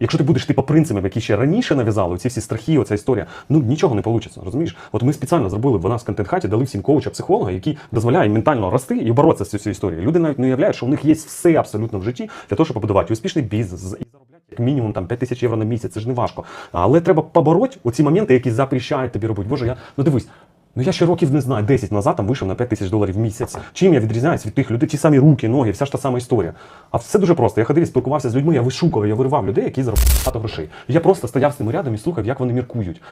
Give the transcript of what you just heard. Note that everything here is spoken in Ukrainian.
якщо ти будеш ти по принципам, які ще раніше нав'язали, ці всі страхи, оця історія, ну нічого не вийде, розумієш? От ми спеціально зробили в нас в контент-хаті, дали всім коуча, психолога, який дозволяє ментально рости і боротися з цією історією. Люди навіть не уявляють, що у них є все абсолютно в житті для того, щоб побудувати успішний бізнес і заробляти як мінімум там 5 тисяч євро на місяць. Це ж не важко. Але треба побороти оці моменти, які запрещають тобі робити. Боже, я ну дивись. Ну я ще років не знаю, 10 назад там вийшов на 5 тисяч доларів в місяць. Чим я відрізняюсь від тих людей, ті самі руки, ноги, вся ж та сама історія. А все дуже просто. Я ходив і спілкувався з людьми, я вишукував, я виривав людей, які заробляють багато грошей. Я просто стояв з ними рядом і слухав, як вони міркують.